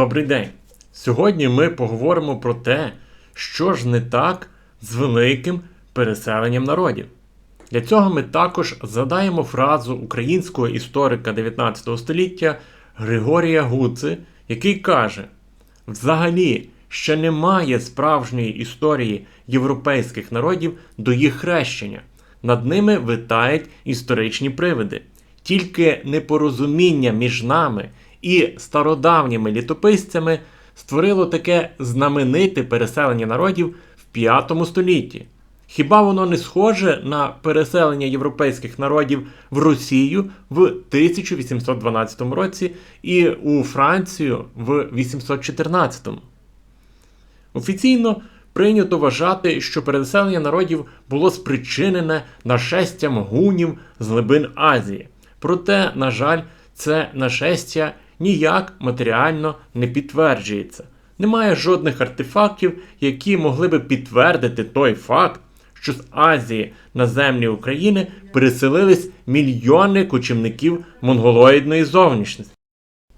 Добрий день! Сьогодні ми поговоримо про те, що ж не так з великим переселенням народів. Для цього ми також задаємо фразу українського історика 19 століття Григорія Гуци, який каже: Взагалі ще немає справжньої історії європейських народів до їх хрещення. Над ними витають історичні привиди. Тільки непорозуміння між нами і стародавніми літописцями створило таке знамените переселення народів в 5 столітті. Хіба воно не схоже на переселення європейських народів в Росію в 1812 році і у Францію в 814? Офіційно прийнято вважати, що переселення народів було спричинене нашестям гунів з глибин Азії. Проте, на жаль, це нашестя ніяк матеріально не підтверджується. Немає жодних артефактів, які могли би підтвердити той факт, що з Азії на землі України переселились мільйони кочівників монголоїдної зовнішності.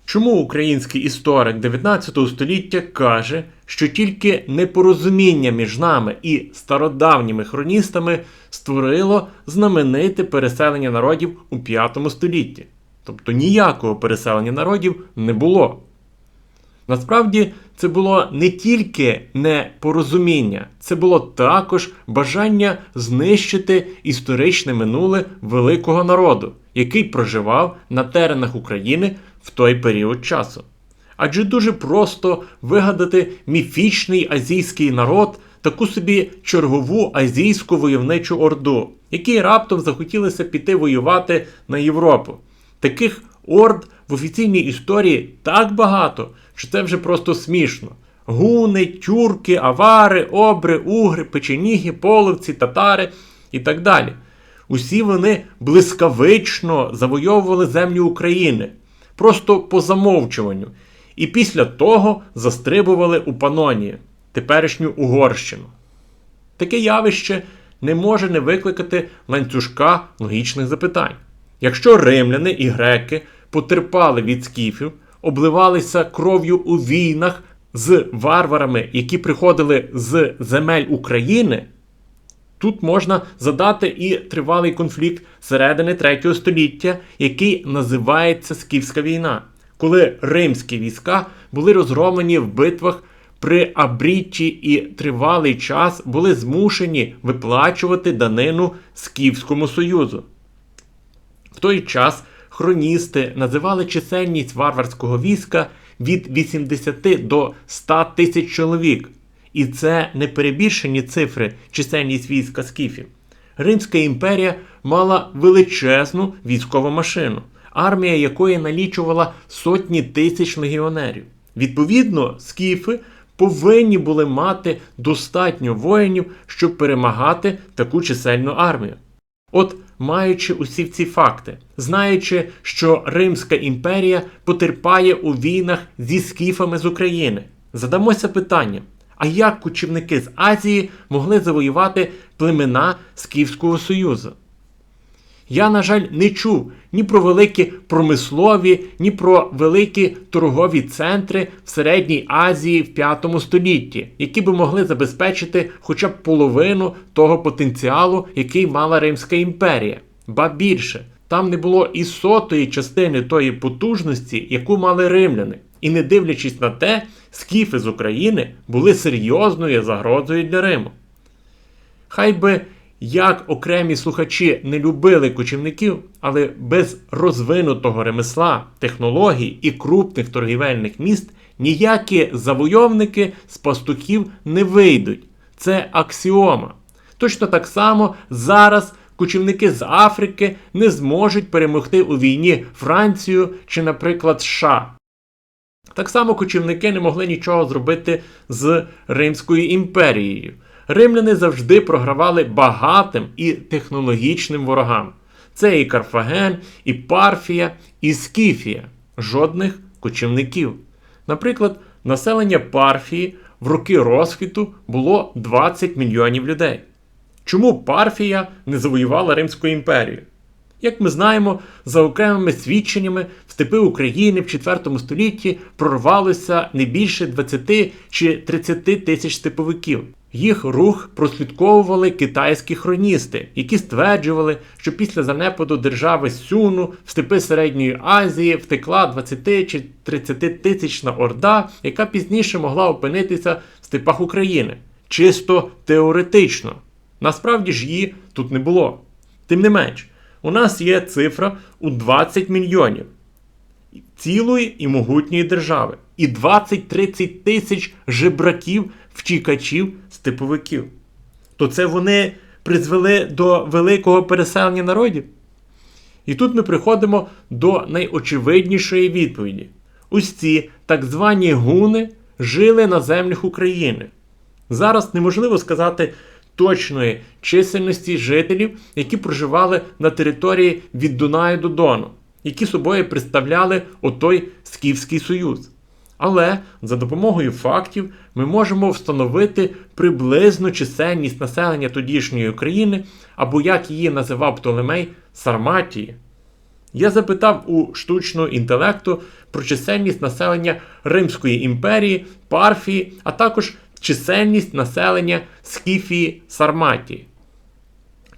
Чому український історик 19 століття каже, що тільки непорозуміння між нами і стародавніми хроністами створило знамените переселення народів у 5 столітті? Тобто ніякого переселення народів не було. Насправді це було не тільки непорозуміння, це було також бажання знищити історичне минуле великого народу, який проживав на теренах України в той період часу. Адже дуже просто вигадати міфічний азійський народ, таку собі чергову азійську войовничу орду, які раптом захотілося піти воювати на Європу. Таких орд в офіційній історії так багато, що це вже просто смішно. Гуни, тюрки, авари, обри, угри, печеніги, половці, татари і так далі. Усі вони блискавично завойовували землю України, просто по замовчуванню, і після того застрибували у Панонії, теперішню Угорщину. Таке явище не може не викликати ланцюжка логічних запитань. Якщо римляни і греки потерпали від скіфів, обливалися кров'ю у війнах з варварами, які приходили з земель України, тут можна задати і тривалий конфлікт середини 3 століття, який називається Скіфська війна, коли римські війська були розгромлені в битвах при Абріччі і тривалий час були змушені виплачувати данину Скіфському Союзу. В той час хроністи називали чисельність варварського війська від 80 до 100 тисяч чоловік. І це не перебільшені цифри чисельність війська скіфів. Римська імперія мала величезну військову машину, армія якої налічувала сотні тисяч легіонерів. Відповідно, скіфи повинні були мати достатньо воїнів, щоб перемагати таку чисельну армію. От маючи усі ці факти, знаючи, що Римська імперія потерпає у війнах зі скіфами з України, задамося питанням: а як кочівники з Азії могли завоювати племена Скіфського Союзу? Я, на жаль, не чув ні про великі промислові, ні про великі торгові центри в Середній Азії в 5 столітті, які би могли забезпечити хоча б половину того потенціалу, який мала Римська імперія. Ба більше, там не було і сотої частини тої потужності, яку мали римляни. І не дивлячись на те, скіфи з України були серйозною загрозою для Риму. Хай би як окремі слухачі не любили кочівників, але без розвинутого ремесла, технологій і крупних торгівельних міст ніякі завойовники з пастухів не вийдуть. Це аксіома. Точно так само зараз кочівники з Африки не зможуть перемогти у війні Францію чи, наприклад, США. Так само кочівники не могли нічого зробити з Римською імперією. Римляни завжди програвали багатим і технологічним ворогам. Це і Карфаген, і Парфія, і Скіфія. Жодних кочівників. Наприклад, населення Парфії в роки розквіту було 20 мільйонів людей. Чому Парфія не завоювала Римську імперію? Як ми знаємо, за окремими свідченнями в степи України в IV столітті прорвалося не більше 20 чи 30 тисяч степовиків. Їх рух прослідковували китайські хроністи, які стверджували, що після занепаду держави Сюну в степи Середньої Азії втекла 20 чи 30 тисячна орда, яка пізніше могла опинитися в степах України. Чисто теоретично. Насправді ж її тут не було. Тим не менш, у нас є цифра у 20 мільйонів цілої і могутньої держави, і 20-30 тисяч жебраків, втікачів, степовиків. То це вони призвели до великого переселення народів? І тут ми приходимо до найочевиднішої відповіді: ось ці так звані гуни жили на землях України. Зараз неможливо сказати точної чисельності жителів, які проживали на території від Дунаю до Дону, які собою представляли отой Скіфський Союз. Але за допомогою фактів ми можемо встановити приблизну чисельність населення тодішньої України, або як її називав Птолемей Сарматії. Я запитав у штучного інтелекту про чисельність населення Римської імперії, Парфії, а також чисельність населення Скіфії Сарматії.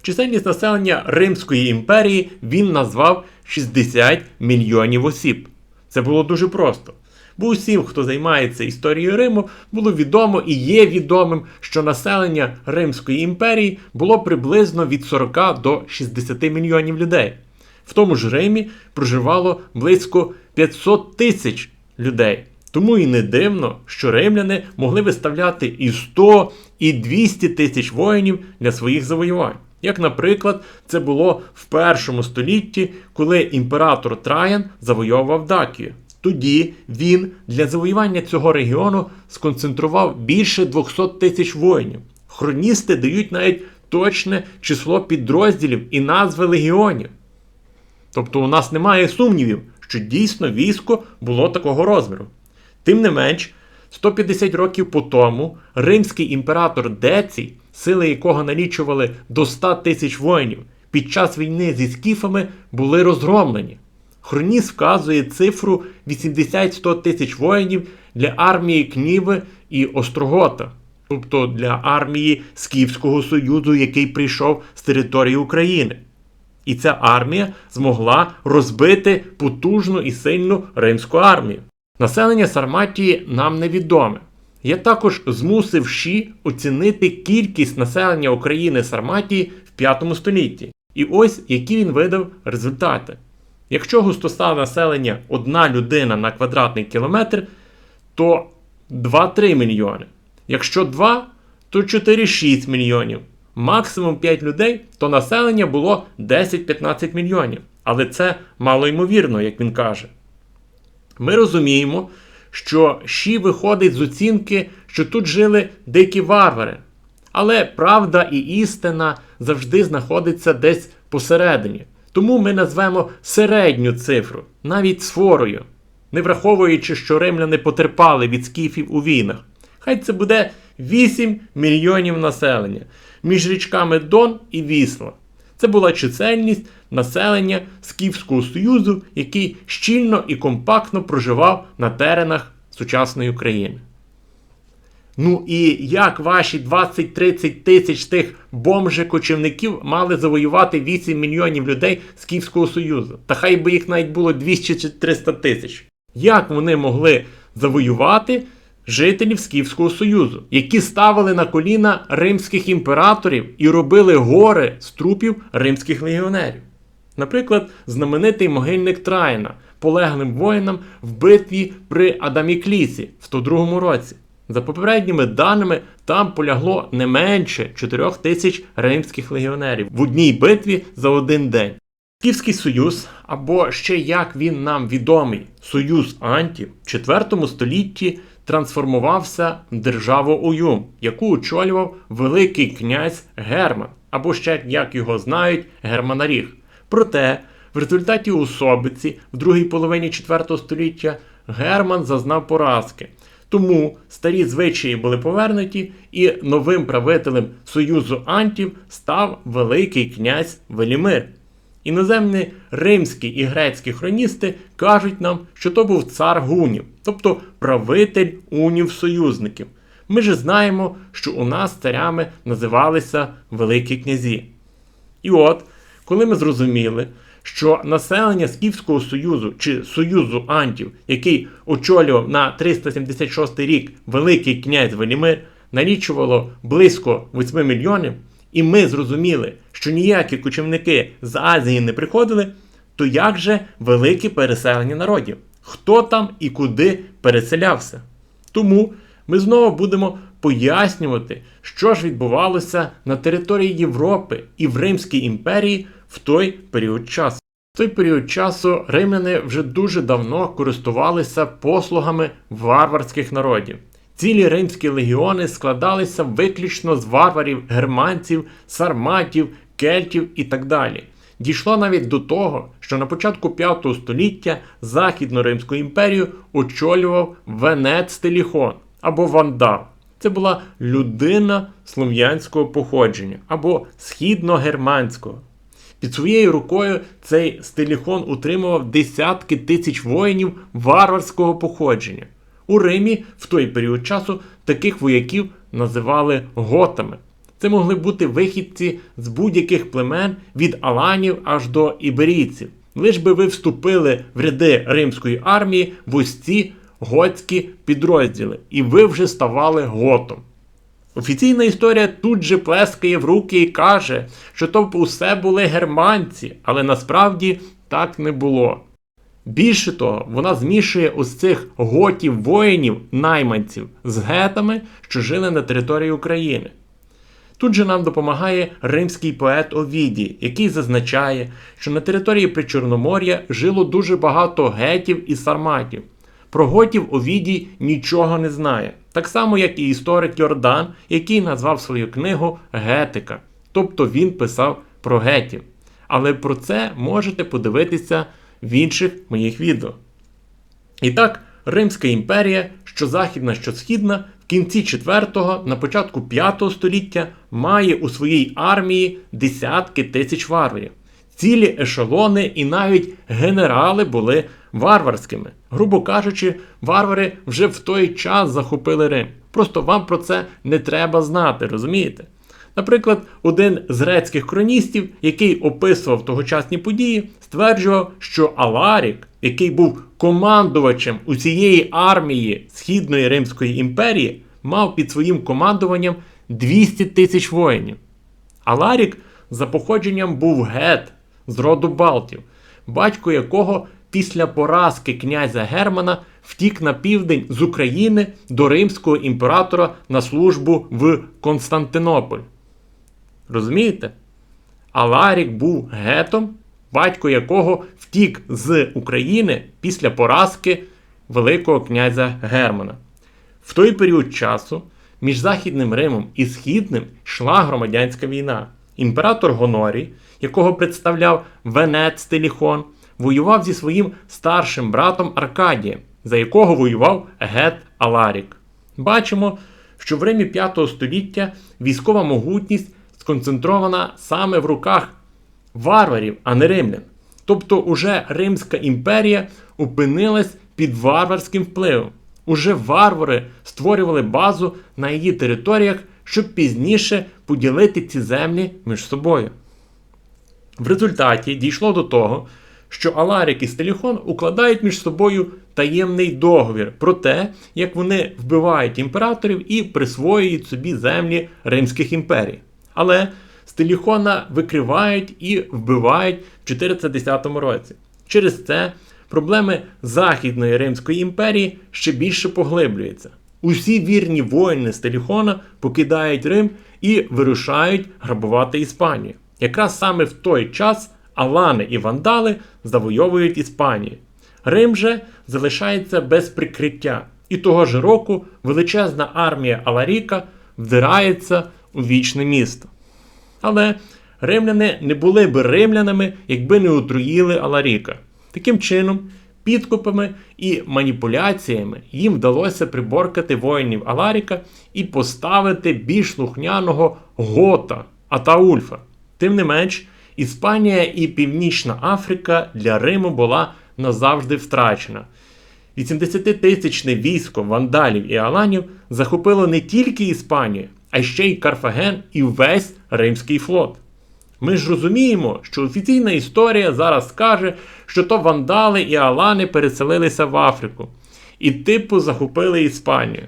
Чисельність населення Римської імперії він назвав 60 мільйонів осіб. Це було дуже просто. Бо усім, хто займається історією Риму, було відомо і є відомим, що населення Римської імперії було приблизно від 40 до 60 мільйонів людей. В тому ж Римі проживало близько 500 тисяч людей. Тому і не дивно, що римляни могли виставляти і 100, і 200 тисяч воїнів для своїх завоювань. Як, наприклад, це було в першому столітті, коли імператор Траян завойовував Дакію. Тоді він для завоювання цього регіону сконцентрував більше 200 тисяч воїнів. Хроністи дають навіть точне число підрозділів і назви легіонів. Тобто у нас немає сумнівів, що дійсно військо було такого розміру. Тим не менш, 150 років по тому римський імператор Децій, сили якого налічували до 100 тисяч воїнів, під час війни зі скіфами були розгромлені. Хроніс вказує цифру 80-100 тисяч воїнів для армії Кніви і Острогота, тобто для армії Скіфського Союзу, який прийшов з території України. І ця армія змогла розбити потужну і сильну римську армію. Населення Сарматії нам невідоме. Я також змусив Ші оцінити кількість населення України Сарматії в 5 столітті. І ось які він видав результати. Якщо густота населення одна людина на квадратний кілометр, то 2-3 мільйони. Якщо 2, то 4-6 мільйонів. Максимум 5 людей, то населення було 10-15 мільйонів. Але це мало ймовірно, як він каже. Ми розуміємо, що Ші виходить з оцінки, що тут жили дикі варвари. Але правда і істина завжди знаходиться десь посередині. Тому ми назвемо середню цифру, навіть сфорою, не враховуючи, що римляни потерпали від скіфів у війнах. Хай це буде 8 мільйонів населення між річками Дон і Вісла. Це була чисельність населення Скіфського Союзу, який щільно і компактно проживав на теренах сучасної України. Ну і як ваші 20-30 тисяч тих бомжикочівників мали завоювати 8 мільйонів людей з Київського Союзу? Та хай би їх навіть було 200 чи 300 тисяч. Як вони могли завоювати жителів Скіфського Союзу, які ставили на коліна римських імператорів і робили гори з трупів римських легіонерів? Наприклад, знаменитий могильник Траїна, полеглим воїнам в битві при Адаміклісі в 102 році. За попередніми даними, там полягло не менше 4 тисяч римських легіонерів в одній битві за один день. Київський Союз, або ще як він нам відомий, Союз Антів, в 4 столітті трансформувався в державу Уюм, яку очолював Великий князь Герман, або ще як його знають, Германаріг. Проте, в результаті особиці в другій половині 4 століття Герман зазнав поразки. Тому старі звичаї були повернуті, і новим правителем Союзу Антів став Великий князь Велімир. Іноземні римські і грецькі хроністи кажуть нам, що то був цар гунів, тобто правитель унів-союзників. Ми ж знаємо, що у нас царями називалися Великі князі. І от, коли ми зрозуміли, що населення Скіфського Союзу чи Союзу Антів, який очолював на 376 рік Великий князь Велімир, налічувало близько 8 мільйонів, і ми зрозуміли, що ніякі кочівники з Азії не приходили, то як же велике переселення народів? Хто там і куди переселявся? Тому ми знову будемо пояснювати, що ж відбувалося на території Європи і в Римській імперії в той період часу. В той період часу римляни вже дуже давно користувалися послугами варварських народів. Цілі римські легіони складалися виключно з варварів, германців, сарматів, кельтів і так далі. Дійшло навіть до того, що на початку 5 століття Західну Римську імперію очолював Венець Теліхон або Вандал. Це була людина слов'янського походження або східно-германського. Під своєю рукою цей стеліхон утримував десятки тисяч воїнів варварського походження. У Римі в той період часу таких вояків називали готами. Це могли бути вихідці з будь-яких племен від аланів аж до іберійців. Лиш би ви вступили в ряди римської армії в ось ці готські підрозділи, і ви вже ставали готом. Офіційна історія тут же плескає в руки і каже, що то усе були германці, але насправді так не було. Більше того, вона змішує ось цих готів воїнів, найманців з гетами, що жили на території України. Тут же нам допомагає римський поет Овідій, який зазначає, що на території Причорномор'я жило дуже багато гетів і сарматів. Про готів Овідій нічого не знає, так само, як і історик Йордан, який назвав свою книгу Гетика, тобто він писав про гетів. Але про це можете подивитися в інших моїх відео. І так, Римська імперія, що західна, що східна, в кінці 4-го, на початку 5 століття має у своїй армії десятки тисяч варварів. Цілі ешелони і навіть генерали були варварськими. Грубо кажучи, варвари вже в той час захопили Рим. Просто вам про це не треба знати, розумієте? Наприклад, один з грецьких хроністів, який описував тогочасні події, стверджував, що Аларік, який був командувачем усієї армії Східної Римської імперії, мав під своїм командуванням 200 тисяч воїнів. Аларік за походженням був гет з роду Балтів, батько якого після поразки князя Германа втік на південь з України до римського імператора на службу в Константинополь. Розумієте? Аларік був гетом, батько якого втік з України після поразки Великого князя Германа. В той період часу між Західним Римом і Східним йшла громадянська війна. Імператор Гонорій, якого представляв Венець Теліхон, воював зі своїм старшим братом Аркадієм, за якого воював Гет Аларік. Бачимо, що в Римі 5 століття військова могутність сконцентрована саме в руках варварів, а не римлян. Тобто уже Римська імперія опинилась під варварським впливом. Уже варвари створювали базу на її територіях, щоб пізніше поділити ці землі між собою. В результаті дійшло до того, що Аларік і Стеліхон укладають між собою таємний договір про те, як вони вбивають імператорів і присвоюють собі землі Римських імперій. Але Стеліхона викривають і вбивають в 410 році. Через це проблеми Західної Римської імперії ще більше поглиблюються. Усі вірні воїни Стеліхона покидають Рим і вирушають грабувати Іспанію. Якраз саме в той час Алани і вандали завойовують Іспанію. Рим же залишається без прикриття, і того ж року величезна армія Аларіка вдирається у вічне місто. Але римляни не були б римлянами, якби не отруїли Аларіка. Таким чином, підкупами і маніпуляціями їм вдалося приборкати воїнів Аларіка і поставити більш слухняного гота Атаульфа. Тим не менш, Іспанія і Північна Африка для Риму була назавжди втрачена. 80-тисячне військо вандалів і аланів захопило не тільки Іспанію, а ще й Карфаген і весь Римський флот. Ми ж розуміємо, що офіційна історія зараз скаже, що то вандали і алани переселилися в Африку і типу захопили Іспанію.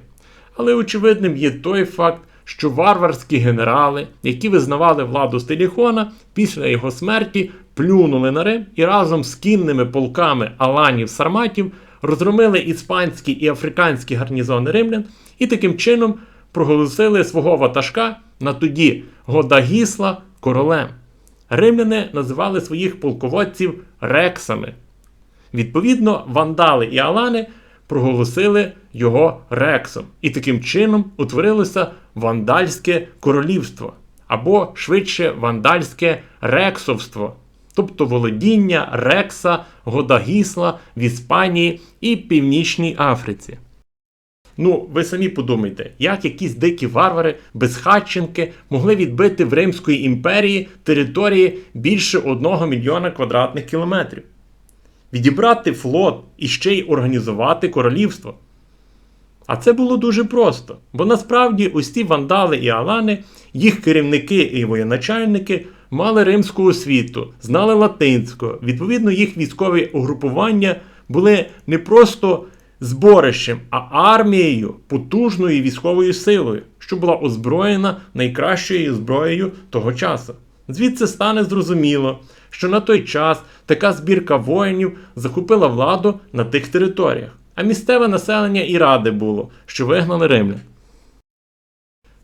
Але очевидним є той факт, що варварські генерали, які визнавали владу Стеліхона, після його смерті плюнули на Рим і разом з кінними полками аланів сарматів розгромили іспанські і африканські гарнізони римлян і таким чином проголосили свого ватажка на тоді Годагісла королем. Римляни називали своїх полководців рексами. Відповідно, вандали і алани проголосили його рексом, і таким чином утворилося вандальське королівство, або швидше вандальське рексовство, тобто володіння рекса Годагісла в Іспанії і Північній Африці. Ну, ви самі подумайте, як якісь дикі варвари, безхатченки могли відбити в Римської імперії території більше 1 мільйона квадратних кілометрів, відібрати флот і ще й організувати королівство. А це було дуже просто, бо насправді ці вандали і алани, їх керівники і воєначальники мали римську освіту, знали латинську, відповідно, їх військові угрупування були не просто зборищем, а армією, потужною військовою силою, що була озброєна найкращою зброєю того часу. Звідси стане зрозуміло, що на той час така збірка воїнів захопила владу на тих територіях, а місцеве населення і ради було, що вигнали римлян.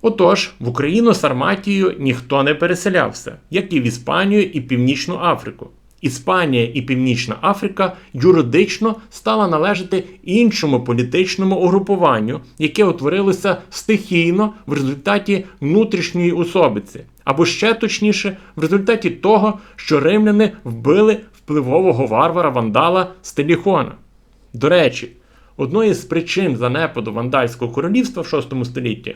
Отож, в Україну Сарматію ніхто не переселявся, як і в Іспанію і Північну Африку. Іспанія і Північна Африка юридично стала належати іншому політичному угрупуванню, яке утворилося стихійно в результаті внутрішньої особиці, або ще точніше, в результаті того, що римляни вбили впливового варвара вандала Стеліхона. До речі, одною з причин занепаду вандальського королівства в VI столітті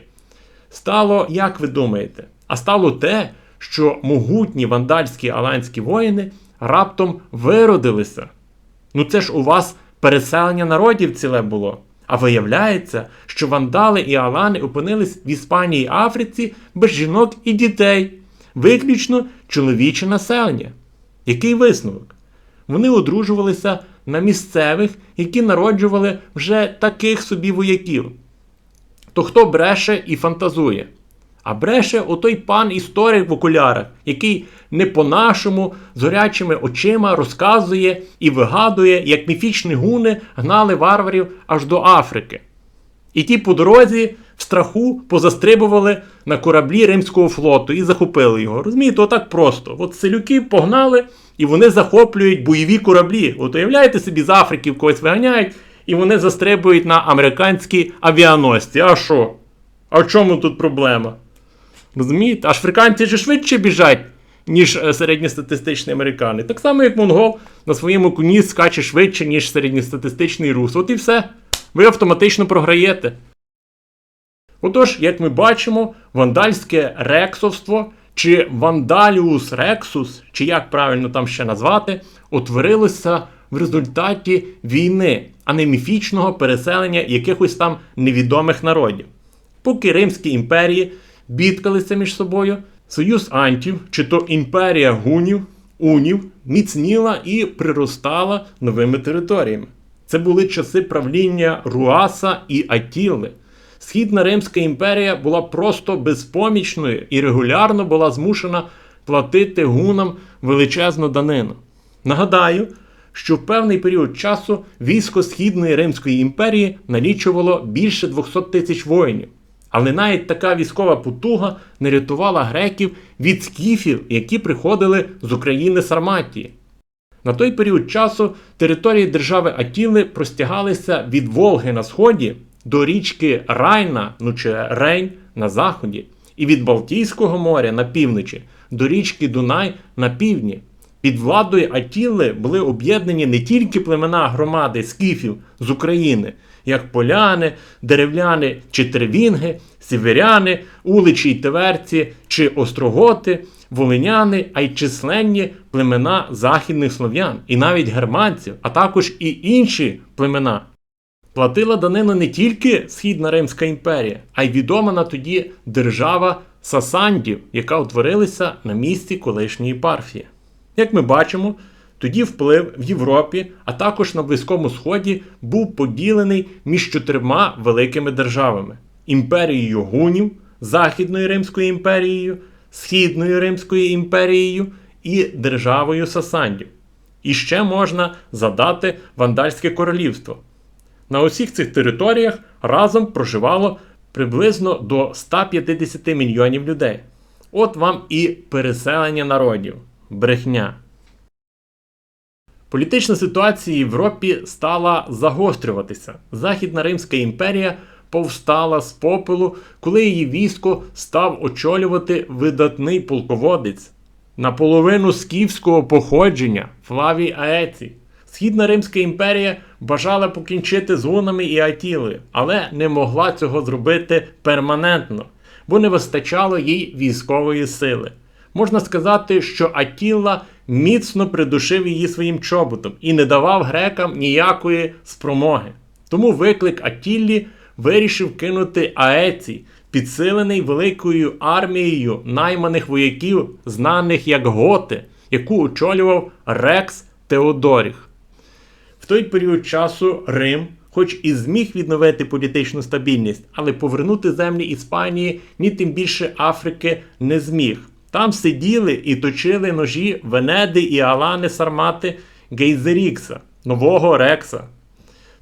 стало, як ви думаєте, а стало те, що могутні вандальські аланські воїни раптом виродилися. Ну це ж у вас переселення народів ціле було. А виявляється, що вандали і алани опинились в Іспанії і Африці без жінок і дітей, виключно чоловіче населення. Який висновок? Вони одружувалися на місцевих, які народжували вже таких собі вояків. То хто бреше і фантазує? А бреше отой пан історик в окулярах, який не по-нашому з горячими очима розказує і вигадує, як міфічні гуни гнали варварів аж до Африки. І ті по дорозі в страху позастрибували на кораблі Римського флоту і захопили його. Розумієте, отак просто. От селюки погнали і вони захоплюють бойові кораблі. От уявляєте собі, з Африки когось виганяють, і вони застрибують на американські авіаносці. А що? А в чому тут проблема? Розумієте? Африканці ж швидше біжать, ніж е, середньостатистичний американець. Так само, як монгол на своєму коні скаче швидше, ніж середньостатистичний рус. От і все. Ви автоматично програєте. Отож, як ми бачимо, вандальське рексовство чи вандаліус рексус, чи як правильно там ще назвати, утворилося в результаті війни, а не міфічного переселення якихось там невідомих народів. Поки Римські імперії бідкалися між собою, союз антів, чи то імперія гунів, унів, міцніла і приростала новими територіями. Це були часи правління Руаса і Атіли. Східна Римська імперія була просто безпомічною і регулярно була змушена платити гунам величезну данину. Нагадаю, що в певний період часу військо Східної Римської імперії налічувало більше 200 тисяч воїнів. Але навіть така військова потуга не рятувала греків від скіфів, які приходили з України Сарматії. На той період часу території держави Атіли простягалися від Волги на сході до річки Райна, ну чи Рейн на заході, і від Балтійського моря на півночі до річки Дунай на півдні. Під владою Атіли були об'єднані не тільки племена громади скіфів з України, як поляни, деревляни чи тервінги, сіверяни, уличі й теверці чи остроготи, волиняни, а й численні племена західних слов'ян, і навіть германців, а також і інші племена. Платила данину не тільки Східна Римська імперія, а й відома на тоді держава Сасандів, яка утворилася на місці колишньої парфії. Як ми бачимо, тоді вплив в Європі, а також на Близькому Сході був поділений між чотирма великими державами: імперією гунів, Західною Римською імперією, Східною Римською імперією і державою Сасандів. І ще можна задати Вандальське королівство. На усіх цих територіях разом проживало приблизно до 150 мільйонів людей. От вам і переселення народів, брехня. Політична ситуація в Європі стала загострюватися. Західна Римська імперія повстала з попелу, коли її військо став очолювати видатний полководець наполовину скіфського походження Флавій Аецій. Східна Римська імперія бажала покінчити з гунами і Атілою, але не могла цього зробити перманентно, бо не вистачало їй військової сили. Можна сказати, що Атіла міцно придушив її своїм чоботом і не давав грекам ніякої спромоги. Тому виклик Атіллі вирішив кинути Аецій, підсилений великою армією найманих вояків, знаних як готи, яку очолював Рекс Теодоріх. В той період часу Рим, хоч і зміг відновити політичну стабільність, але повернути землі Іспанії, ні тим більше Африки не зміг. Там сиділи і точили ножі Венеди і Алани Сармати Гейзерікса, нового Рекса.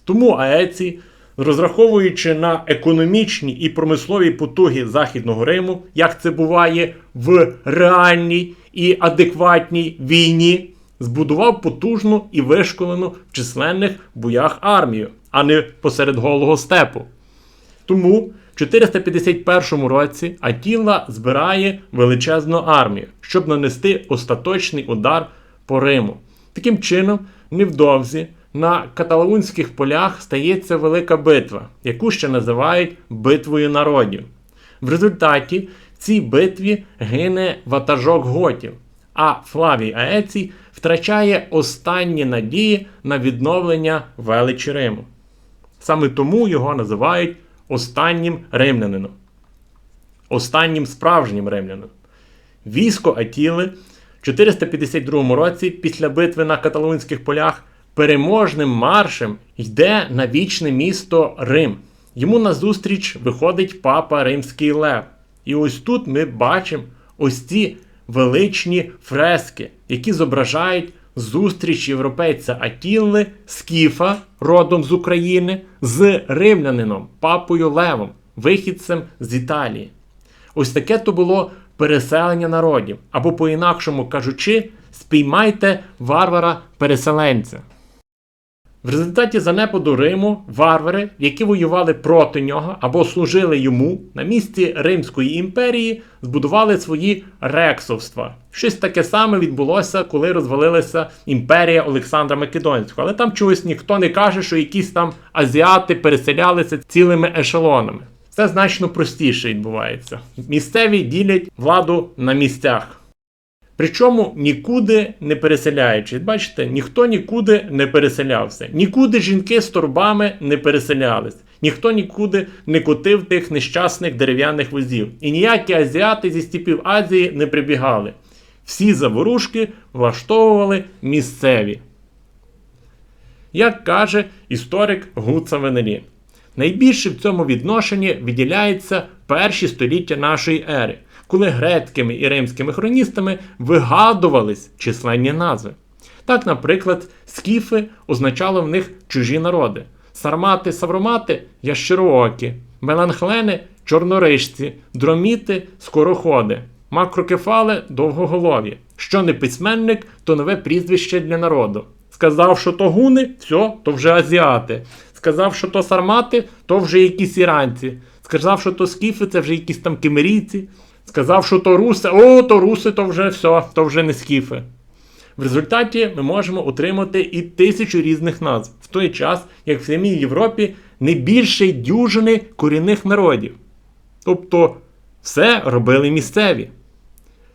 Тому Аеці, розраховуючи на економічні і промислові потуги Західного Риму, як це буває в реальній і адекватній війні, збудував потужну і вишколену в численних боях армію, а не посеред голого степу. Тому 451 році Атіла збирає величезну армію, щоб нанести остаточний удар по Риму. Таким чином, невдовзі на каталаунських полях стається велика битва, яку ще називають битвою народів. В результаті в цій битві гине ватажок готів, а Флавій Аецій втрачає останні надії на відновлення величі Риму. Саме тому його називають останнім римлянином, останнім справжнім римлянином. Військо Атіли в 452 році, після битви на каталунських полях, переможним маршем йде на вічне місто Рим. Йому назустріч виходить папа Римський Лев. І ось тут ми бачимо ось ці величні фрески, які зображають зустріч європейця Атілли Скіфа, родом з України, з римлянином, папою Левом, вихідцем з Італії. Ось таке то було переселення народів, або, по-інакшому кажучи, спіймайте варвара-переселенця. В результаті занепаду Риму варвари, які воювали проти нього або служили йому, на місці Римської імперії збудували свої рексовства. Щось таке саме відбулося, коли розвалилася імперія Олександра Македонського. Але там чогось ніхто не каже, що якісь там азіати переселялися цілими ешелонами. Це значно простіше відбувається. Місцеві ділять владу на місцях. Причому нікуди не переселяючись. Бачите, ніхто нікуди не переселявся. Нікуди жінки з торбами не переселялись. Ніхто нікуди не кутив тих нещасних дерев'яних возів. І ніякі азіати зі степів Азії не прибігали. Всі заворушки влаштовували місцеві. Як каже історик Гуца Венелін, найбільше в цьому відношенні виділяється перші століття нашої ери коли грецькими і римськими хроністами вигадувались численні назви. Так, наприклад, скіфи означало в них чужі народи, сармати, савромати ящероокі, меланхлени чорнорижці, дроміти скороходи, макрокефали довгоголові. Що не письменник, то нове прізвище для народу. Сказав, що то гуни, все, то вже азіати. Сказав, що то сармати, то вже якісь іранці. Сказав, що то скіфи, це вже якісь там кимерійці. Сказав, що то руси, о, то руси, то вже все, то вже не скіфи. В результаті ми можемо отримати і тисячу різних назв, в той час, як в самій Європі не більше дюжини корінних народів. Тобто все робили місцеві.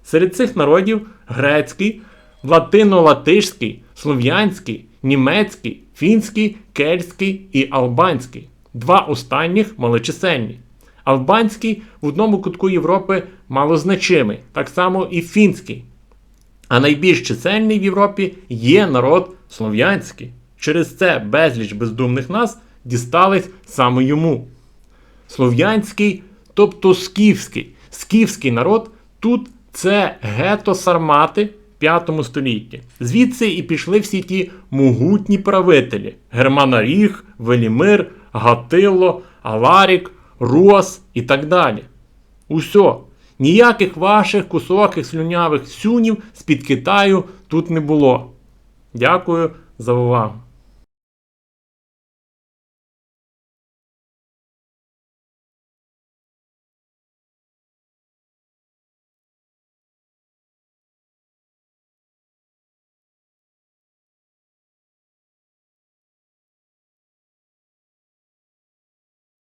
Серед цих народів грецький, латино-латишський, слов'янський, німецький, фінський, кельтський і албанський. Два останніх малочисельні. Албанський в одному кутку Європи малозначимий, так само і фінський. А найбільш чисельний в Європі є народ слов'янський. Через це безліч бездумних нас дістались саме йому. Слов'янський, тобто скіфський. Скіфський народ тут це гето-сармати в 5 столітті. Звідси і пішли всі ті могутні правителі: Германаріг, Велімир, Гатило, Аларік, Руас і так далі. Усьо. Ніяких ваших кусоких слюнявих сюнів з-під Китаю тут не було. Дякую за увагу.